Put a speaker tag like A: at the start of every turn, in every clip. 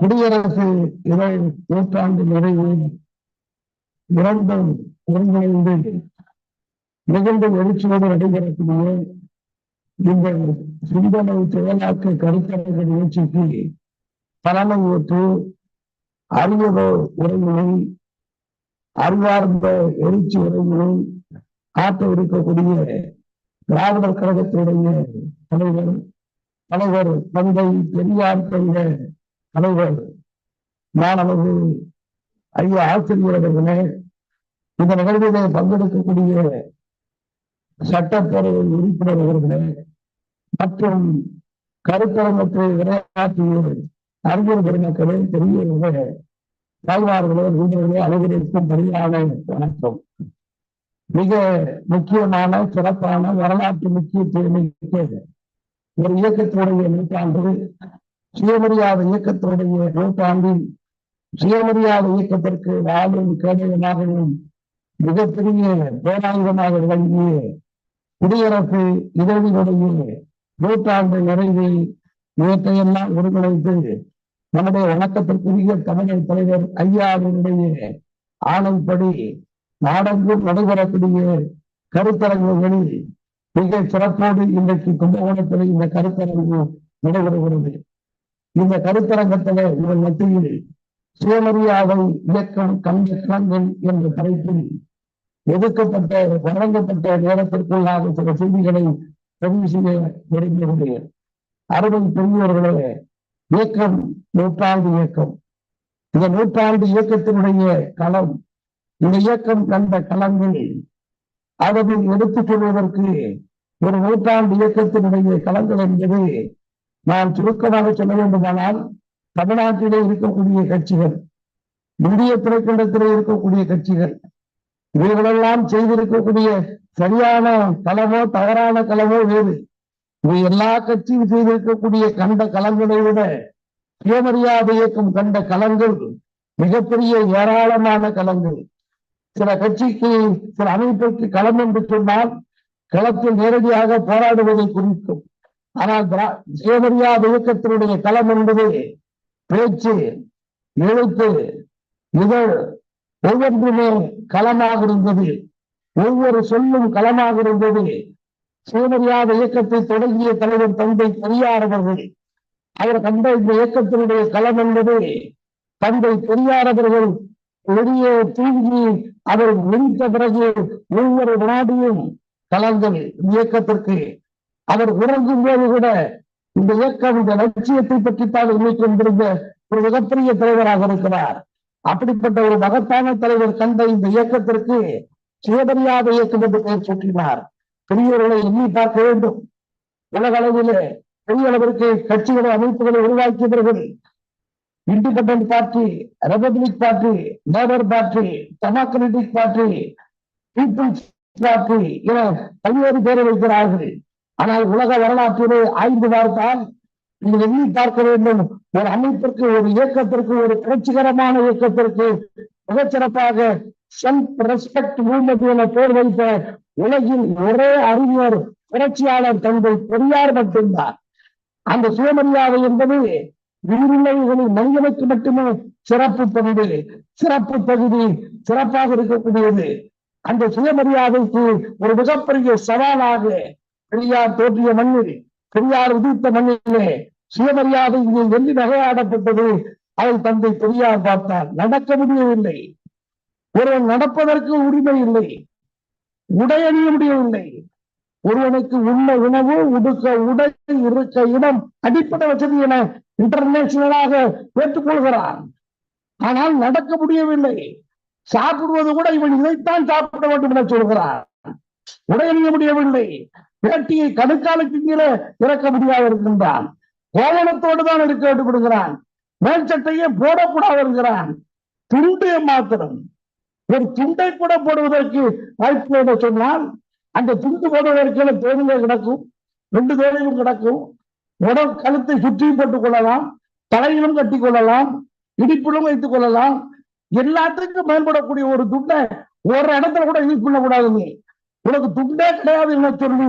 A: குடியரசு இறை நூற்றாண்டு நிறைவில் இரண்டும் ஒருங்கிணைந்து மிகுந்த எழுச்சியோடு நடைபெறக்கூடிய இந்த சிந்தனை செயலாக்க கருத்தரங்க நிகழ்ச்சிக்கு தலைமை ஏற்று அறிவுற உரையினை அறிவார்ந்த எழுச்சி உரையினை ஆற்ற இருக்கக்கூடிய திராவிடர் கழகத்தினுடைய தலைவர் தலைவர் தந்தை பெரியார் தந்த தலைவர். மாணவர்கள் ஐயா ஆசிரியர் அவர்களே இந்த நிகழ்விலே பங்கெடுக்கக்கூடிய சட்டப்பேரவை உறுப்பினர் அவர்களே மற்றும் கருத்தரங்கத்தை விளையாட்டிய அறிஞர் பெருமக்களே பெரியவர்களே தாய்மார்களே வீரர்களே அனைவருக்கும் பணியான வணக்கம். மிக முக்கியமான சிறப்பான வரலாற்று முக்கியத்துவம் மிக்க ஒரு இயக்கத்தினுடைய நூற்றாண்டு சுயமரியாதை இயக்கத்தினுடைய நூற்றாண்டில் சுயமரியாதை இயக்கத்திற்கு வாழும் கேடயமாகவும் மிகப்பெரிய பேராயுதமாக விளங்கிய குடியரசு இதழினுடைய நூற்றாண்டு நிறைவை இவற்றையெல்லாம் ஒருங்கிணைத்து நம்முடைய வணக்கத்திற்குரிய தமிழர் தலைவர் ஐயாவினுடைய ஆணைப்படி நாடெங்கும் நடைபெறக்கூடிய கருத்தரங்குகளில் மிக சிறப்போடு இன்றைக்கு கும்பகோணத்தில் இந்த கருத்தரங்கு நடைபெறுகிறது. இந்த கருத்தரங்கத்திலே உங்கள் மத்தியில் சுயமரியாதை இயக்கம் கண்ட கலங்கள் என்ற தலைப்பில் ஒதுக்கப்பட்ட வழங்கப்பட்ட நேரத்திற்குள்ளாக சில செய்திகளை பதிவு செய்ய விரும்புகிறேன். அறுபது பெரியவர்களே இயக்கம் நூற்றாண்டு இயக்கம். இந்த நூற்றாண்டு இயக்கத்தினுடைய களம் இந்த இயக்கம் கண்ட களங்கள் அதனை எடுத்துக் கொள்வதற்கு ஒரு நூற்றாண்டு இயக்கத்தினுடைய களங்கள் என்பது நான் சுருக்கமாக சொல்ல வேண்டுமானால் தமிழ்நாட்டிலே இருக்கக்கூடிய கட்சிகள் இந்திய திரைக்கண்டத்திலே இருக்கக்கூடிய கட்சிகள் இவைகளெல்லாம் செய்திருக்கக்கூடிய சரியான களமோ தவறான களமோ வேறு. இவை எல்லா கட்சியும் செய்திருக்கக்கூடிய கண்ட களங்களை விட சுயமரியாதை இயக்கம் கண்ட களங்கள் மிகப்பெரிய ஏராளமான களங்கள். சில கட்சிக்கு சில அமைப்பிற்கு களம் என்று சொன்னால் களத்தில் நேரடியாக போராடுவதை குறிக்கும். ஆனால் சுயமரியாதை இயக்கத்தினுடைய களம் என்பது பேச்சு எழுத்து இதழ் ஒவ்வொன்றுமே களமாக இருந்தது. ஒவ்வொரு சொல்லும் களமாக இருந்தது. சுயமரியாதை இயக்கத்தை தொடங்கிய தலைவர் தந்தை பெரியார் அவர்கள். அவர் கண்ட இந்த இயக்கத்தினுடைய களம் என்பது தந்தை பெரியார் அவர்கள் வெளியே தூங்கி அவர் முடித்த பிறகு ஒவ்வொரு வினாடியும் கலங்கள் இயக்கத்திற்கு அவர் உறங்கும் போது கூட இந்த இயக்கம் இந்த லட்சியத்தை பற்றித்தான் எண்ணிக் ஒரு மிகப்பெரிய தலைவராக இருக்கிறார். அப்படிப்பட்ட ஒரு மகத்தான தலைவர் கண்ட இந்த இயக்கத்திற்கு சுயமரியாதை இயக்கம் என்று பெயர் சூட்டினார். பெரியவர்களை எண்ணி பார்க்க வேண்டும். உலக அளவிலே பெரிய அளவிற்கு கட்சிகளை அமைப்புகளை உருவாக்கியவர்கள் independent party republic party labour party democratic party people's party என பல்வேறு பேரை வைக்கிறார்கள். ஆனால் உலக வரலாற்றிலே ஆய்ந்து பார்த்தால் நீங்கள் எண்ணி பார்க்க வேண்டும். ஒரு அமைப்பிற்கு ஒரு இயக்கத்திற்கு ஒரு புரட்சிகரமான இயக்கத்திற்கு மிகச்சிறப்பாக செல்ஃப் ரெஸ்பெக்ட் மூவ்மெண்ட் என பேர் வைத்த உலகில் ஒரே அறிஞர் புரட்சியாளர் தந்தை பெரியார் மட்டும்தான். அந்த சுயமரியாதை என்பது உயிரிழங்களில் மனிதனுக்கு மட்டுமே சிறப்பு பகுதி சிறப்பு பகுதி சிறப்பாக இருக்கக்கூடியது. அந்த சுயமரியாதைக்கு ஒரு மிகப்பெரிய சவாலாக பெரியார் தோற்றிய மண்ணில் பெரியார் உதித்த மண்ணிலே சுயமரியாதை இங்கே நகையாடப்பட்டது? அதை தந்தை பெரியார் பார்த்தார். நடக்க முடியவில்லை. ஒருவன் நடப்பதற்கு உரிமை இல்லை. உடை அணிய முடியவில்லை. ஒருவனுக்கு உண்ண உணவு உடுக்க உடை இருக்க இடம் அடிப்படை வசதி என இன்டர்நேஷனலாக ஏற்றுக்கொள்கிறான். ஆனால் நடக்க முடியவில்லை. சாப்பிடுவது கூட இவன் இதைத்தான் சாப்பிட வேண்டும் என சொல்கிறான். உடையணிய முடியவில்லை. வேட்டியை கணுக்காலுக்கு கீழே இறக்க முடியாது இருக்கின்றான் கோவணத்தோடு தான் இருக்க வேண்டுபடுகிறான். மேல் சட்டையே போடக்கூடாது இருக்கிறான் துண்டு மாத்திரம். ஒரு துண்டை கூட போடுவதற்கு வாய்ப்பு என்று சொன்னால் அந்த துண்டு போடுவதற்கு தேவைகள் கிடக்கும். ரெண்டு தேவையும் கிடக்கும். உடல் கழுத்தை சுற்றியும் போட்டுக் கொள்ளலாம் தலையிலும் கட்டிக் கொள்ளலாம் இடிப்பிலும் வைத்துக் கொள்ளலாம். எல்லாத்துக்கும் பயன்படக்கூடிய ஒரு துண்டை ஒரு இடத்துல கூட யூஸ் பண்ணக்கூடாது நீ உனக்கு துண்டே கிடையாது என சொல்லி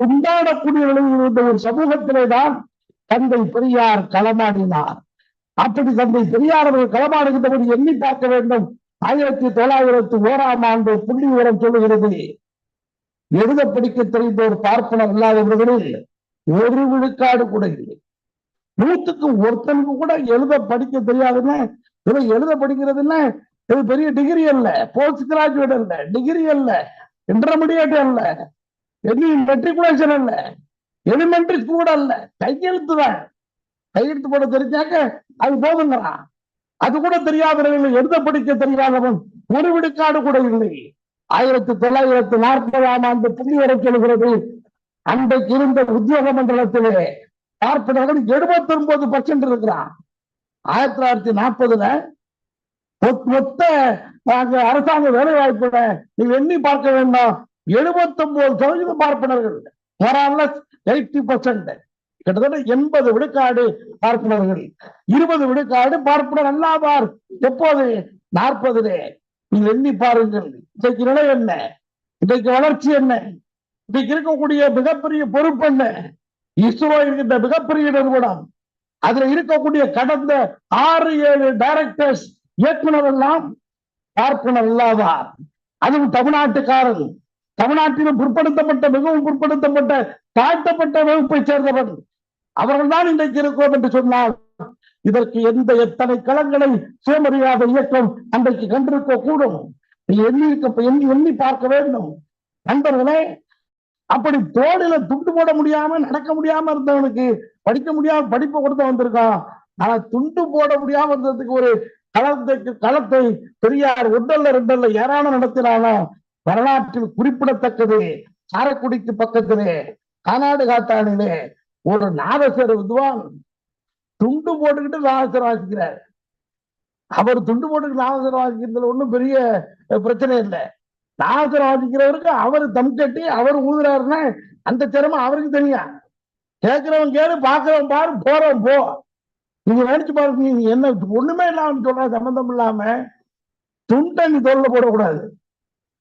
A: துண்டாடக்கூடிய நிலையில் இருந்த ஒரு சமூகத்திலே தான் தந்தை பெரியார் களமாடினார். அப்படி தந்தை பெரியார் அவர்கள் களமாடுகின்றபோது எண்ணி பார்க்க வேண்டும். ஆயிரத்தி தொள்ளாயிரத்தி ஓராம் ஆண்டு புள்ளி விவரம் சொல்லுகிறது. எழுத படிக்க தெரிந்த ஒரு பார்ப்பனர் இல்லாதவர்களில் ஒரு விழுக்காடு கூட இல்லை. நூத்துக்கு ஒருத்தனுக்கு கூட எழுத படிக்க தெரியாதுன்னு இதை எழுத படிக்கிறதுன்னா இது பெரிய டிகிரி அல்ல. போஸ்ட் கிராஜுவேட் அல்ல. டிகிரி அல்ல. இன்டர்மீடியட் அல்ல. எது மெட்ரிகுலேஷன் அல்ல. எலிமெண்டரி ஸ்கூல் அல்ல. கையெழுத்து தான். கையெழுத்து போட தெரிஞ்சாக்க அது போதுங்கிறான் அது கூட தெரியாதவர்கள் எழுத படிக்க தெரியாதவன் ஒரு விடுக்காடு கூட இல்லை. ஆயிரத்தி தொள்ளாயிரத்தி நாற்பதாம் ஆண்டு புள்ளி வரை எழுகிறது அன்றைக்கு இருந்த உத்தியோக மண்டலத்திலே பார்ப்பனர்கள் எழுபத்தி ஒன்பது பர்சன்ட் இருக்கிறான். ஆயிரத்தி தொள்ளாயிரத்தி நாற்பதுல மொத்த அரசாங்க வேலை வாய்ப்புல நீ எண்ணி பார்க்க வேண்டும். எழுபத்தி ஒன்பது சதவீதம் பார்ப்பனர்கள். எயிட்டி பர்சன்ட் கிட்டத்தட்ட எண்பது விழுக்காடு பார்ப்பனர்கள். இருபது விழுக்காடு பார்ப்பனர் அல்லாதார். எப்போது? நாற்பதுலே. நீங்க எண்ணி பாருங்கள். இன்றைக்கு நிலை என்ன? இன்றைக்கு வளர்ச்சி என்ன? இன்னைக்கு இருக்கக்கூடிய மிகப்பெரிய பொறுப்பு என்ன? இஸ்ரோ இருக்கின்ற மிகப்பெரிய நிறுவனம். அதுல இருக்கக்கூடிய கடந்த ஆறு ஏழு டைரக்டர்ஸ் இயக்குனர் எல்லாம் பார்ப்பனர் இல்லாதார் அதுவும் தமிழ்நாட்டுக்காரர். தமிழ்நாட்டிலும் பிற்படுத்தப்பட்ட மிகவும் பிற்படுத்தப்பட்ட தாழ்த்தப்பட்ட வகுப்பை சேர்ந்தவர். அவர்கள் தான் இன்றைக்கு இருக்கிறோம் என்று சொன்னால் இதற்கு எந்த எத்தனை களங்களை சுயமரியாத இயக்கம் அன்றைக்கு கண்டிருக்க கூடும் நீ எண்ணி இருக்க எண்ணி எண்ணி பார்க்க வேண்டும். நண்பர்களே அப்படி தோடில துண்டு போட முடியாம நடக்க முடியாம இருந்தவனுக்கு படிக்க முடியாம படிப்பை கொடுத்து வந்திருக்கான். ஆனா துண்டு போட முடியாம இருந்ததுக்கு ஒரு களத்துக்கு களத்தை பெரியார் ஒன்றல்ல ரெண்டல்ல ஏராளம் நடத்தினாலும் வரலாற்றில் குறிப்பிடத்தக்கது. காரைக்குடிக்கு பக்கத்திலே கானாடு காத்தானிலே ஒரு நாதசர் வித்வான் துண்டு போட்டுக்கிட்டு நாதசர் வாசிக்கிறார். அவர் துண்டு போட்டுக்கிட்டு நாதசர் வாசிக்கிறதுல ஒன்றும் பெரிய பிரச்சனை இல்லை. நாதசர் வாசிக்கிறவருக்கு அவர் தம் கட்டி அவர் ஊதுறாருன்னா அந்த சிரமம் அவருக்கு தெரியும் கேட்கிறவன் கேளு பாக்குறவன் பாரு போறவன் போ. நீங்க நினைச்சு பாருங்க நீங்க என்ன ஒண்ணுமே இல்லாம சொல்ற சம்பந்தம் இல்லாம துண்டை நீ தோல்ல போடக்கூடாது.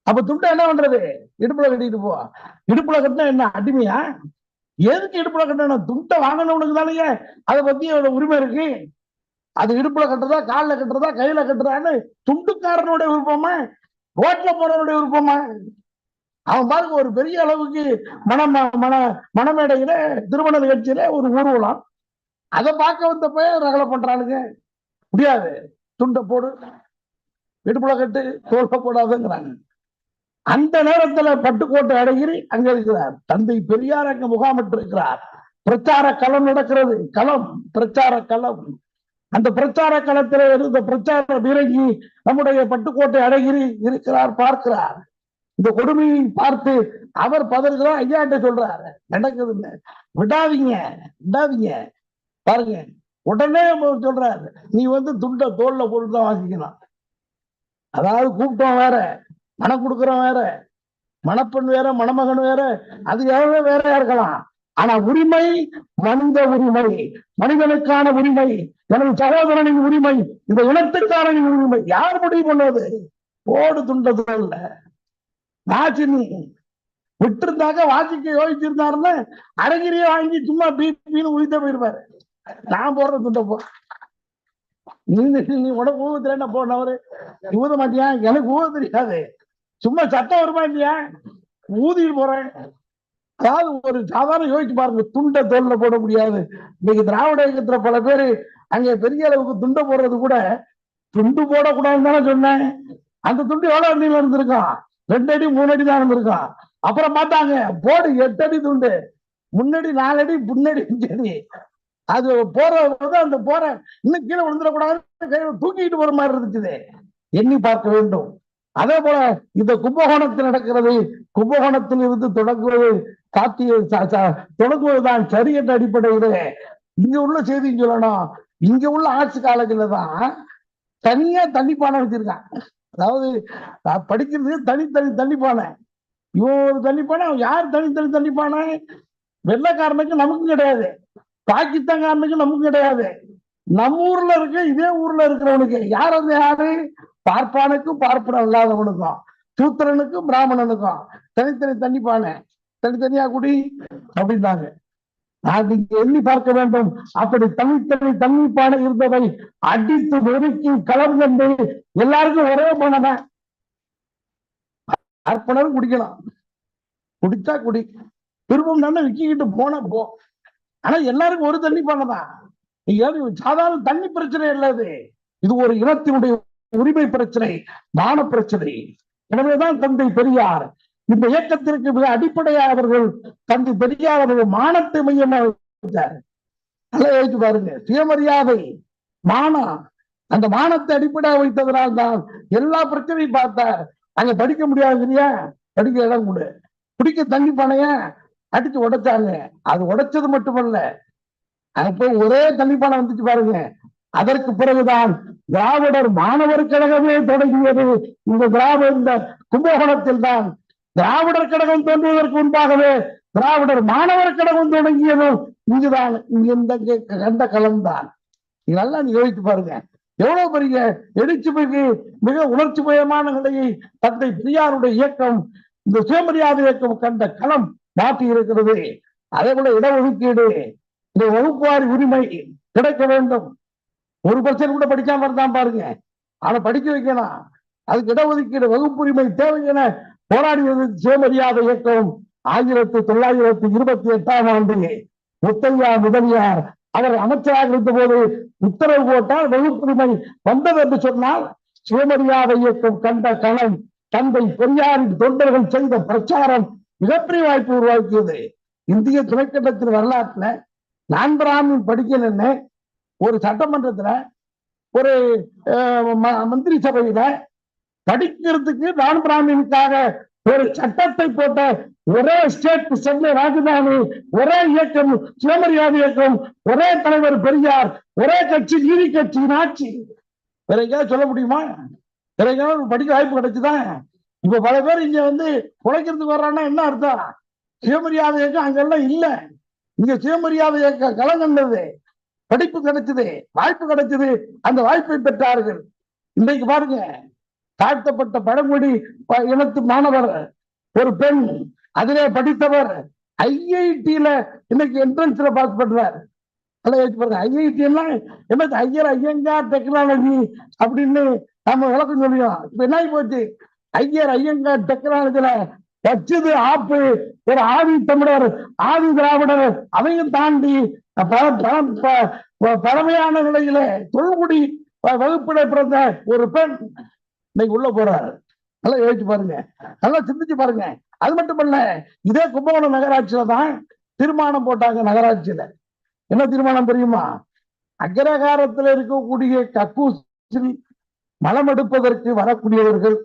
A: அப்ப துண்டை என்ன பண்றது? இடுப்புல கட்டிட்டு போ. இடுப்புல கட்டினா என்ன அடிமையா? எதுக்கு இடுப்புல கட்டணும்? துண்டை வாங்கினவனுக்கு தானே அதை பத்தி அவனோட உரிமை இருக்கு. அது இடுப்புல கட்டுறதா காலில் கட்டுறதா கையில கட்டுறான்னு துண்டுக்காரனுடைய விருப்பமா ரோட்ல போறவனுடைய விருப்பமா? அவன் பாருங்க ஒரு பெரிய அளவுக்கு மன மன மனமேடையில திருமண நிகழ்ச்சியில ஒரு ஊர்வலம். அதை பார்க்க வந்த போய் ரகலை பண்றானுங்க முடியாது. துண்டை போடு இடுப்புல கட்டு தோல்ல போடாதுங்கிறாங்க. அந்த நேரத்துல பட்டுக்கோட்டை அடகிரி அங்க இருக்கிறார். தந்தை பெரியார் அங்க முகாமிட்டு இருக்கிறார் பிரச்சார களம் நடக்கிறது. களம் பிரச்சார களம். அந்த பிரச்சார களத்தில் இருந்த பிரச்சார வீரகி நம்முடைய பட்டுக்கோட்டை அழகிரி இருக்கிறார் பார்க்கிறார். இந்த கொடுமையை பார்த்து அவர் பதறுகிறார். ஐயாட்ட சொல்றாரு. நடக்குதுன்னு விடாதீங்க. விடாதீங்க. பாருங்க. உடனே சொல்றாரு. நீ வந்து துண்டை தோல்ல போட்டுதான் வாங்கிக்கலாம் அதாவது கூப்பிட்டோம் வேற. மனம் கொடுக்குறோம் வேற. மணப்பெண் வேற மணமகன் வேற. அது வேற வேறையா இருக்கலாம். ஆனா உரிமை மனித உரிமை. மனிதனுக்கான உரிமை எனது சகோதரனின் உரிமை இந்த இனத்துக்கான உரிமை. யார் முடிவு பண்ணுவது போடு துண்டது இல்ல ராஜினி விட்டுருந்தாக்க வாசிக்க யோசிச்சிருந்தாருன்னு அழகிரியே வாங்கி சும்மா பிபின்னு உயிர்த்த போயிருப்பாரு. நான் போடுற துண்ட போ. நீ உனக்கு ஊத தெரியல போனவரு. ஊத மாட்டியா? எனக்கு ஊக தெரியாது. சும்மா சத்தம் வருமா இல்லையா? ஊதிட்டு போறேன். அதாவது ஒரு சாதாரண யோசிச்சு பாருங்க துண்டை தோல்ல போட முடியாது. இன்னைக்கு திராவிட இயக்கத்துல பல பேரு அங்க பெரிய அளவுக்கு துண்டை போடுறது கூட துண்டு போடக்கூடாதுன்னு தானே சொன்னேன். அந்த துண்டு எவ்வளவு அடியில் இருந்திருக்கான்? ரெண்டு அடி மூணு அடி தான் இருந்திருக்கான். அப்புறம் பார்த்தாங்க போடு எட்டு அடி துண்டு. முன்னாடி நாலு அடி முன்னாடி அடி. அது போற போது அந்த போற இன்னும் கீழே விழுந்துடக்கூடாதுன்னு கையில தூக்கிட்டு போற மாதிரி இருந்துச்சு. எண்ணி பார்க்க வேண்டும். அதே போல இந்த கும்பகோணத்தில் நடக்கிறது கும்பகோணத்தில் இருந்து தொடங்குவது சாத்திய தொடங்குவதுதான் சரி என்ற அடிப்படையில் இங்க உள்ள செய்தி சொல்லணும் இங்க உள்ள ஆட்சி காலத்துல தான் தனியா தண்ணிப்பானை வச்சிருக்கான். அதாவது படிக்கிறது தனித்தனி தண்ணிப்பானை. இவன் ஒரு தண்ணிப்பானை யார் தனித்தனி தண்ணிப்பானை? வெள்ளக்காரனுக்கு நமக்கும் கிடையாது. பாகிஸ்தான்காரனுக்கு நமக்கு கிடையாது. நம்ம ஊர்ல இருக்க இதே ஊர்ல இருக்கிறவனுக்கு யார் அது யாரு? பார்ப்பானுக்கும் பார்ப்பன இல்லாதவனுக்கும் சூத்திரனுக்கும் பிராமணனுக்கும் தனித்தனி தண்ணி பானை தனித்தனியா குடி அப்படின்னாங்க. நான் நீங்க எண்ணி பார்க்க வேண்டும். அப்படி தனித்தனி தன்னிப்பான இருந்ததை அடித்து நொறுக்கி கலந்து எல்லாருக்கும் ஒரே மனதான் அர்ப்பணம் குடிக்கலாம். குடிச்சா குடி. திரும்பவும் தானே விக்கிக்கிட்டு போன போ. ஆனா எல்லாருக்கும் ஒரு தண்ணி பண்ணதான் நீங்க சாதாரண தண்ணி பிரச்சனை இல்லாது இது ஒரு இனத்தினுடைய உரிமை பிரச்சனை மான பிரச்சனை. எனவேதான் தந்தை பெரியார். இந்த இயக்கத்திற்கு மிக அடிப்படையாக அவர்கள் தந்தை பெரியார் அவர்கள் மானத்தை மையமா வச்சார் நல்லா பாருங்க. சுயமரியாதை மானம் அந்த மானத்தை அடிப்படையாக வைத்ததனால் தான் எல்லா பிரச்சனையும் பார்த்தார். அங்க படிக்க முடியாது இல்லையா? படிக்க இடம் கொடு. குடிக்க தண்ணி பானைய? அடிச்சு உடைச்சாங்க. அது உடைச்சது மட்டுமல்ல. அப்போ போய் ஒரே தண்ணி பானை வந்துச்சு பாருங்க. அதற்கு பிறகுதான் திராவிடர் மாணவர் கழகமே தொடங்கியது. இந்த திராவிட இந்த கும்பகோணத்தில் தான் திராவிடர் கழகம் தோன்றுவதற்கு முன்பாகவே திராவிடர் மாணவர் கழகம் தொடங்கியதும் இங்குதான் இந்த கண்ட கலம்தான் இதெல்லாம் நல்லா நீங்க யோசித்து பாருங்க. எவ்வளவு பெரிய எழுச்சி மிக உணர்ச்சி மயமான நிலையை தந்தை பெரியாருடைய இயக்கம் இந்த சுயமரியாதை இயக்கம் கண்ட களம் மாற்றி இருக்கிறது. அதே போல இடஒதுக்கீடு இந்த வகுப்புவாரி உரிமை கிடைக்க வேண்டும். ஒரு பர்சன்ட் கூட படிக்காம இருந்தான் பாருங்க. ஆனா படிக்க வைக்கலாம். அதுக்கு இடஒதுக்கீடு வகுப்புரிமை தேவை என போராடியது சுயமரியாதை இயக்கம். ஆயிரத்தி தொள்ளாயிரத்தி இருபத்தி எட்டாம் ஆண்டு முத்தையா முதலியார் அவர் அமைச்சராக இருந்த போது உத்தரவு போட்டால் வகுப்புரிமை வந்தது என்று சொன்னால் சுயமரியாதை இயக்கம் கண்ட களம் தந்தை பெரியாரின் தொண்டர்கள் செய்த பிரச்சாரம் மிகப்பெரிய வாய்ப்பு உருவாக்கியது. இந்திய துணைக்கண்டத்தின் வரலாற்றுல நான் பிராமின் படிக்கணும்னு ஒரு சட்டமன்றத்துல ஒரு மந்திரி சபையில படிக்கிறதுக்கு நான் பிராமினுக்காக ஒரு சட்டத்தை போட்ட ஒரே ஸ்டேட் சென்னை ராஜதானி ஒரே இயக்கம் சுயமரியாதை இயக்கம் ஒரே தலைவர் பெரியார் ஒரே கட்சி நீதி கட்சியின் ஆட்சி வேற எங்கேயாவது சொல்ல முடியுமா? வேற எங்கேயாவது படிக்க வாய்ப்பு கிடைச்சுதான் இப்ப பல பேர் இங்க வந்து உழைக்கிறதுக்கு வர்றான்னா என்ன அர்த்தம்? சுயமரியாதை இயக்கம் அங்கெல்லாம் இல்ல. இங்க சுயமரியாதை இயக்கம் கலங்கண்டது படிப்பு கிடைச்சது வாய்ப்பு கிடைச்சது அந்த வாய்ப்பை பெற்றார்கள். இன்றைக்கு பாருங்க தாழ்த்தப்பட்ட பழங்குடி ப- இனத்து மாணவர் ஒரு பெண் அதிலே படித்தவர் ஐஐடியில இன்னைக்கு என்ட்ரன்ஸ்ல பாஸ் பண்றார். ஐஐடி எல்லாம் ஐயர் ஐயங்கார் டெக்னாலஜி அப்படின்னு நம்ம விளக்கம் சொல்லியும் இப்ப என்ன ஆகி போச்சு? ஐயர் ஐயங்கார் டெக்னாலஜில வச்சது ஆப்பு ஒரு ஆதி தமிழர் ஆதி திராவிடர் அதையும் தாண்டி பழமையான நிலையில தொல்குடி வகுப்பிட பிறந்த ஒரு பெண் இன்னைக்கு உள்ள போறாரு. நல்லா யோசிச்சு பாருங்க. நல்லா சிந்திச்சு பாருங்க. அது மட்டும் இல்ல இதே கும்பகோணம் நகராட்சியில தான் தீர்மானம் போட்டாங்க நகராட்சியில. என்ன தீர்மானம் தெரியுமா? அக்ரகாரத்தில் இருக்கக்கூடிய கக்கூசில் மலம் எடுப்பதற்கு வரக்கூடியவர்கள்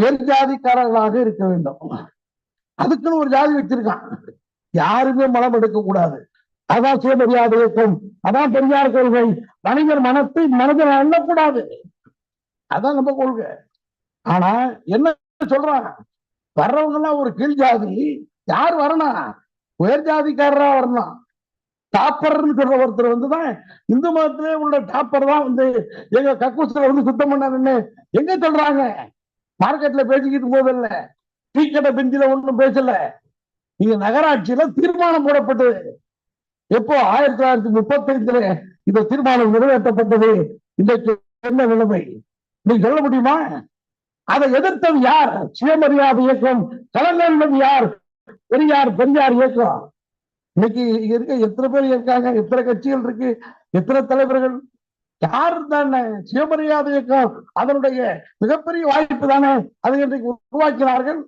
A: வேறு ஜாதிக்காரர்களாக இருக்க வேண்டும். அதுக்குன்னு ஒரு ஜாதி வச்சிருக்கான். யாருமே மலம் எடுக்க கூடாது அதான் சுயமரியாதை இயக்கம். அதான் பெரியார் கொள்கை. மனிதர் மனத்தை மனதில் கூடாது அதான் நம்ம கொள்கை. ஆனா என்ன சொல்றான் வர்றவங்க எல்லாம் ஒரு கீழ் ஜாதி. யார் வரணும் உயர் ஜாதிக்காரரா வரணும். டாப்பர்னு சொல்ற ஒருத்தர் வந்துதான் இந்து மதத்திலே உள்ள டாப்பர் தான் வந்து எங்க கக்கூசத்துல வந்து சுத்தம் பண்ணாருன்னு எங்க சொல்றாங்க? மார்க்கெட்ல பேசிக்கிட்டு போதில்ல டீ கடை பெஞ்சில ஒண்ணும் பேசல. நீங்க நகராட்சியில தீர்மானம் போடப்பட்டது. எப்போ? ஆயிரத்தி தொள்ளாயிரத்தி முப்பத்தி ஐந்துல இந்த தீர்மானம் நிறைவேற்றப்பட்டது. இன்றைக்கு என்ன நிலைமை? நீ சொல்ல முடியுமா? அதை எதிர்த்தது யார்? சுயமரியாதை இயக்கம். கலைஞர் யார்? பெரியார் பெரியார் இயக்கம். இன்னைக்கு இருக்க எத்தனை பேர் இருக்காங்க? எத்தனை கட்சிகள் இருக்கு? எத்தனை தலைவர்கள்? யார் தானே? சுயமரியாதை இயக்கம். அதனுடைய மிகப்பெரிய வாய்ப்பு தானே? அதை இன்றைக்கு உருவாக்கினார்கள்.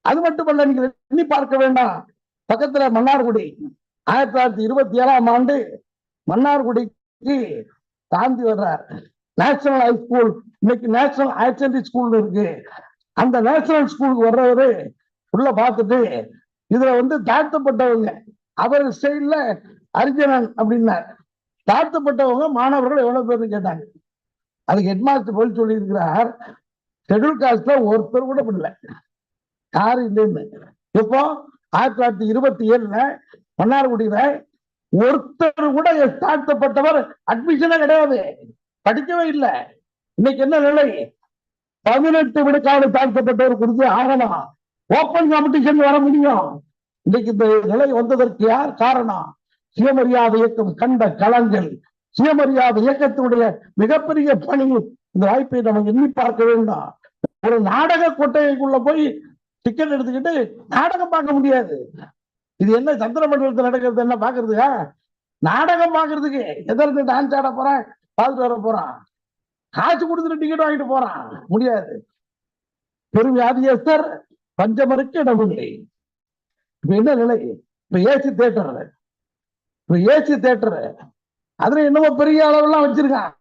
A: அது மட்டுமல்ல நீங்க எண்ணி பார்க்க வேண்டாம். பக்கத்துல மன்னார்குடி. ஆயிரத்தி தொள்ளாயிரத்தி இருபத்தி ஏழாம் ஆண்டு மன்னார்குடிக்கு தாண்டி வர்றார். நேஷனல் ஹை ஸ்கூல் இன்னைக்கு நேஷனல் ஹையர் செகண்டரி ஸ்கூல் இருக்கு. அந்த நேஷனல் ஸ்கூலுக்கு வர்றவரு உள்ள பார்த்துட்டு இதுல வந்து தாழ்த்தப்பட்டவங்க அவர் ஸ்டைல்ல அர்ஜுனன் அப்படின்னார். தாழ்த்தப்பட்டவங்க மாணவர்கள் எவ்வளவு பேர்னு கேட்டாங்க. அதுக்கு ஹெட்மாஸ்டர் பதில் சொல்லி இருக்கிறார் ஷெட்யூல் காஸ்ட்ல ஒருத்தர் கூட பண்ணல. யாரு இல்லைன்னு. இப்போ ஆயிரத்தி தொள்ளாயிரத்தி இருபத்தி ஏழுல மன்னார்குடியில ஒருத்தர் கூட தாழ்த்தப்பட்டவர் அட்மிஷனே கிடையாது. படிக்கவே இல்லை. இன்னைக்கு என்ன நிலை? பதினெட்டு விழுக்காடு தாழ்த்தப்பட்டவர் குறித்து ஆகலாம் ஓப்பன் காம்படிஷன் வர முடியும். இன்னைக்கு இந்த நிலை வந்ததற்கு யார் காரணம்? சுயமரியாதை இயக்கம் கண்ட களங்கள். சுயமரியாதை இயக்கத்தினுடைய மிகப்பெரிய பணி. இந்த வாய்ப்பை நம்ம எண்ணி பார்க்க வேண்டாம். ஒரு நாடக கொட்டைக்குள்ள போய் டிக்கெட் எடுத்துக்கிட்டு நாடகம் பார்க்க முடியாது. இது என்ன சந்திர மண்டலத்தில் நடக்கிறது? என்ன பாக்குறதுக்கா நாடகம் பாக்குறதுக்கு எதற்கு டான்ஸ் ஆட போறான்? பார்த்துட்டு வர போறான். காசு கொடுத்துட்டு டிக்கெட் வாங்கிட்டு போறான் முடியாது. பெரும் வியாதியஸ்தர் பஞ்சமருக்கு இடமில்லை இப்ப என்ன நிலை? இப்ப ஏசி தேட்டர். இப்ப ஏசி தேட்டர். அதுல என்னமோ பெரிய அளவுலாம் வச்சிருக்கான்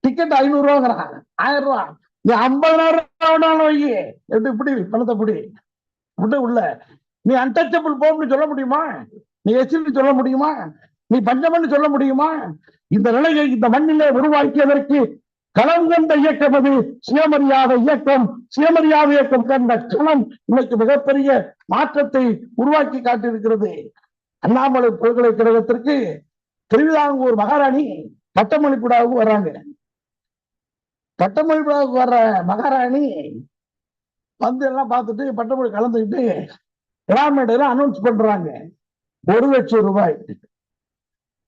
A: டிக்கெட் ஐநூறு ரூபாங்கிறான் ஆயிரம் ரூபா. நீ ஐம்பதாயிரம் ரூபாய் வேணாலும் வை. எப்படி இப்படி பணத்தை பிடி. விட்டு உள்ள. நீ அன்டச்சபிள் போம்னு சொல்ல முடியுமா? நீ எச்சின்னு சொல்ல முடியுமா? நீ பஞ்சமன்னு சொல்ல முடியுமா? இந்த நிலையை இந்த மண்ணிலே உருவாக்கியதற்கு களம் கண்ட இயக்கம் அது. சுயமரியாதை இயக்கம். சுயமரியாதை இயக்கம் கண்ட களம் இன்னைக்கு மிகப்பெரிய மாற்றத்தை உருவாக்கி காட்டியிருக்கிறது. அண்ணாமலை பல்கலைக்கழகத்திற்கு திருவிதாங்கூர் மகாராணி கட்டமளிப்புடாவுக்கு வர்றாங்க. கட்டமளிப்புடாவுக்கு வர்ற மகாராணி வந்து எல்லாம் பார்த்துட்டு பட்டமொழி கலந்துக்கிட்டு விழாமேடையில அனௌன்ஸ் பண்றாங்க. ஒரு லட்சம் ரூபாய்.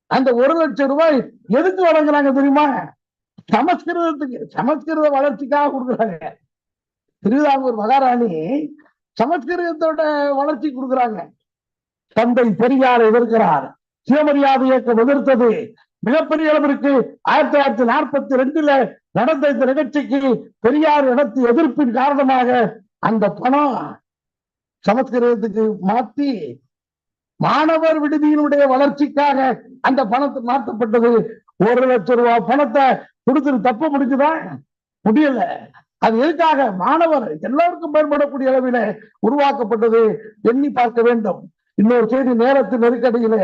A: அந்த ஒரு லட்சம் ரூபாய் எதுக்கு வழங்குறாங்க தெரியுமா? சமஸ்கிருதத்துக்கு சமஸ்கிருத வளர்ச்சிக்காக கொடுக்குறாங்க. திருவிதாங்கூர் மகாராணி சமஸ்கிருதத்தோட வளர்ச்சி கொடுக்குறாங்க. தந்தை பெரியார் எதிர்க்கிறார். சுயமரியாதை இயக்கம் எதிர்த்தது. மிகப்பெரிய அளவிற்கு ஆயிரத்தி தொள்ளாயிரத்தி நாற்பத்தி ரெண்டுல நடந்த இந்த நிகழ்ச்சிக்கு பெரியார் நடத்திய எதிர்ப்பின் காரணமாக அந்த பணம் சமஸ்கிருதத்துக்கு மாற்றி மாணவர் விடுதியினுடைய வளர்ச்சிக்காக அந்த பணத்தை மாற்றப்பட்டது. ஒரு லட்சம் ரூபாய் பணத்தை கொடுத்துரு தப்ப முடிஞ்சுதா? முடியல. அது எதுக்காக? மாணவர் எல்லாருக்கும் பயன்படக்கூடிய அளவில உருவாக்கப்பட்டது எண்ணி பார்க்க வேண்டும். இன்னொரு செய்தி நேரத்து நெருக்கடியில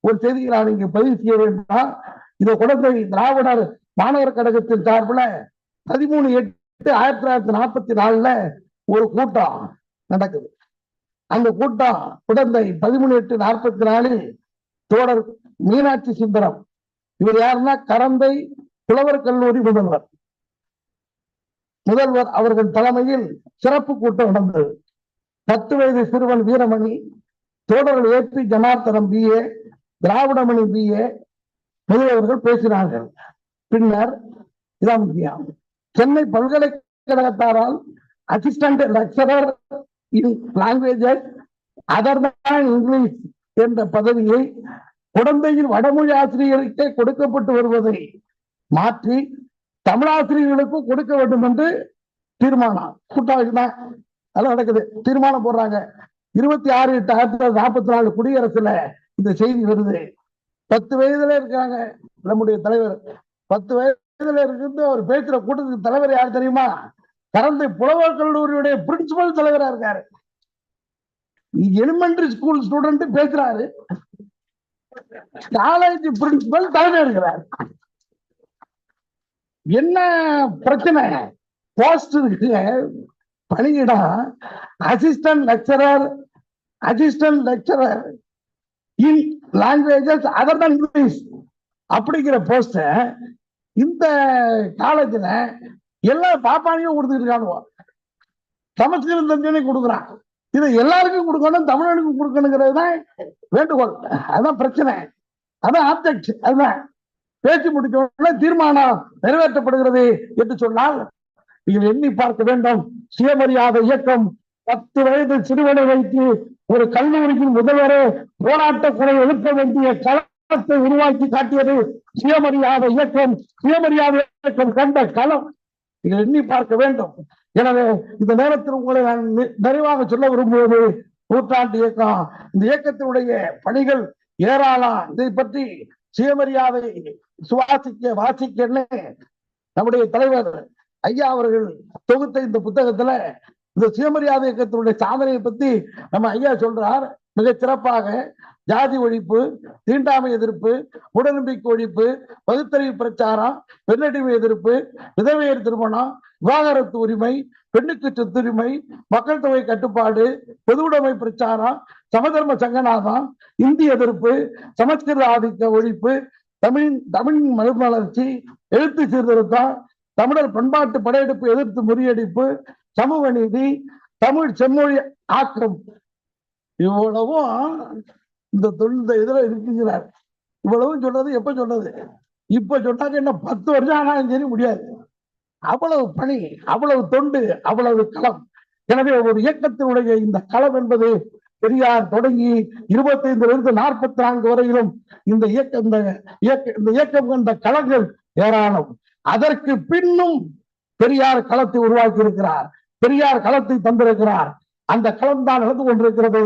A: ஒரு செய்தியை நான் இங்கு பதிவு செய்ய வேண்டாம். இதை குழந்தை திராவிடர் மாணவர் கழகத்தின் சார்பில் பதிமூணு எட்டு ஆயிரத்தி தொள்ளாயிரத்தி நாற்பத்தி நாலுல ஒரு கூட்டம் நடக்குது. அந்த கூட்டம் குழந்தை பதிமூணு எட்டு நாற்பத்தி நாலு தோழர் மீனாட்சி சுந்தரம். இவர் யாருன்னா? கரந்தை புலவர் கல்லூரி முதல்வர். முதல்வர் அவர்கள் தலைமையில் சிறப்பு கூட்டம் நடந்தது. பத்து வயது சிறுவன் வீரமணி தோழர்கள் A P Janarthanam B A Dravidamani B A முதல்வர்கள் பேசினார்கள். பின்னர் இதான் முக்கியம் Chennai பல்கலைக்கழகத்தாரால் assistant lecturer in languages other than English என்ற பதவியை குழந்தையில் வடமொழி ஆசிரியருக்கே கொடுக்கப்பட்டு வருவதை மாற்றி தமிழாசிரியர்களுக்கும் கொடுக்க வேண்டும் என்று தீர்மானம். கூட்டாளிதான் அதெல்லாம் நடக்குது. தீர்மானம் போடுறாங்க. இருபத்தி ஆறு எட்டு ஆயிரத்தி தொள்ளாயிரத்தி நாற்பத்தி நாலு குடியரசுல இந்த செய்தி வருது. பத்து வயதுல இருக்காங்க நம்முடைய தலைவர். பத்து வயதுல இருந்து அவர் பேசுற கூட்டத்துக்கு தலைவர் யார் தெரியுமா? கரந்தை புலவர் கல்லூரியுடைய பிரின்சிபல் தலைவரா இருக்காரு. எலிமெண்டரி ஸ்கூல் ஸ்டூடெண்ட் பேசுறாரு. காலேஜ் பிரின்சிபல் தலைவர் இருக்கிறார் என்ன பிரச்சனை? போஸ்ட்டருக்கு பணியிடம் assistant lecturer assistant lecturer in languages other than English அப்படிங்கிற போஸ்ட இந்த காலேஜில் எல்லா பாப்பானையும் கொடுத்துருக்கானுவோ சமஸ்கிருதம் தெரிஞ்சவனே கொடுக்குறான். இதை எல்லாருக்கும் கொடுக்கணும் தமிழனுக்கு கொடுக்கணுங்கிறது தான் வேண்டுகோள். அதான் பிரச்சனை. அதான் ஆப்ஜெக்ட் அதுதான். பேச்சு முடிச்ச தீர்மானம் நிறைவேற்றப்படுகிறது என்று சொன்னால் நீங்கள் எண்ணி பார்க்க வேண்டும். சுயமரியாதை இயக்கம். பத்து வயது சிறுவனை வைத்து ஒரு கல்லூரியின் முதல்வரே போராட்ட குறை எழுப்ப வேண்டிய களத்தை உருவாக்கி காட்டியது சுயமரியாதை இயக்கம். சுயமரியாதை இயக்கம் கண்ட களம். நீங்கள் எண்ணி பார்க்க வேண்டும். எனவே இந்த நேரத்தில் உங்களை நான் நிறைவாக சொல்ல விரும்புவது நூற்றாண்டு இயக்கம். இந்த இயக்கத்தினுடைய பணிகள் ஏராளம். இதை பற்றி சுயமரியாதை சுவாசிக்க வாசிக்கன்னு நம்முடைய தலைவர் ஐயா அவர்கள் தொகுத்த இந்த புத்தகத்துல இந்த சுயமரியாதை இயக்கத்தினுடைய சாதனையை பத்தி நம்ம ஐயா சொல்றார். மிக சிறப்பாக ஜாதி ஒழிப்பு தீண்டாமை எதிர்ப்பு உடநம்பிக்கை ஒழிப்பு பகுத்தறிவு பிரச்சாரம் பெண்ணடிமை எதிர்ப்பு விதவையர் திருமணம் விவாகரத்து உரிமை பெண்ணுக்கு சொத்துரிமை மக்கள் தொகை கட்டுப்பாடு பொதுவுடைமை பிரச்சாரம் சமதர்ம சங்கநாதம் இந்தி எதிர்ப்பு சமஸ்கிருத ஆதிக்க ஒழிப்பு தமிழின் தமிழின் வளர்ச்சி எழுத்து சீர்திருத்தம் தமிழர் பண்பாட்டு படையெடுப்பு எதிர்த்து முறியடிப்பு சமூக நீதி தமிழ் செம்மொழி ஆக்கம். இவ்வளவும் இந்த தொழில் இந்த இதுல இருக்குங்கிறார். இவ்வளவும் சொன்னது எப்ப சொல்றது இப்ப சொன்னாக்க என்ன பத்து வருஷம் ஆனாலும் சரி முடியாது. அவ்வளவு பணி அவ்வளவு தொண்டு அவ்வளவு களம். எனவே ஒரு இயக்கத்தினுடைய இந்த களம் என்பது பெரியார் தொடங்கி இருபத்தைந்திலிருந்து நாற்பத்தி நான்கு வரையிலும் இந்த இயக்கம் இந்த இயக்க இந்த இயக்கம் கண்ட களங்கள் ஏராளம். அதற்கு பின்னும் பெரியார் களத்தை உருவாக்கி இருக்கிறார் பெரியார் களத்தை தந்திருக்கிறார். அந்த களம் தான் நடந்து கொண்டிருக்கிறது.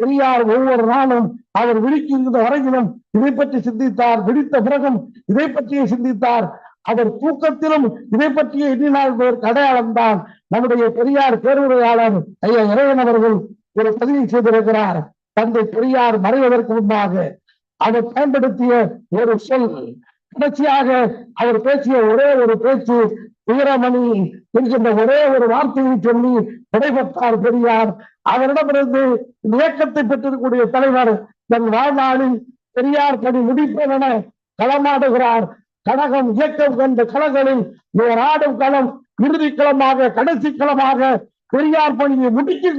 A: பெரியார் ஒவ்வொரு நாளும் அவர் விழிக்கின்ற வரையிலும் இதை பற்றி சிந்தித்தார். விழித்த பிறகும் இதை பற்றியே சிந்தித்தார். அவர் தூக்கத்திலும் இதை பற்றிய எண்ணினால் அடையாளம் தான் நம்முடைய பெரியார் பேருரையாளர் ஐயா இறைவன் அவர்கள் ஒரு பதிவு செய்திருக்கிறார். தந்தை பெரியார் மறைவதற்கு முன்பாக அதை பயன்படுத்திய ஒரு சொல். கடைசியாக அவர் பேசிய ஒரே ஒரு பேச்சு வீரமணி என்கின்ற ஒரே ஒரு வார்த்தையை சொல்லி விடைபெற்றார் பெரியார். அவரிடமிருந்து இந்த இயக்கத்தை பெற்றிருக்கக்கூடிய தலைவர் தன் வாழ்நாளில் பெரியார் பணி முடிப்பேன் என களமாடுகிறார். கழகம் இயக்கம் கண்ட களங்களில் இவர் ஆடும் களம் இறுதி களமாக கடைசி களமாக பெரியார் பணியை முடிக்கும்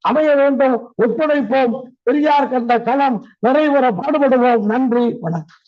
A: அமைய வேண்டும் ஒத்துழைப்போம். பெரியார் கண்ட களம் நிறைவேற பாடுபடுவோம். நன்றி வணக்கம்.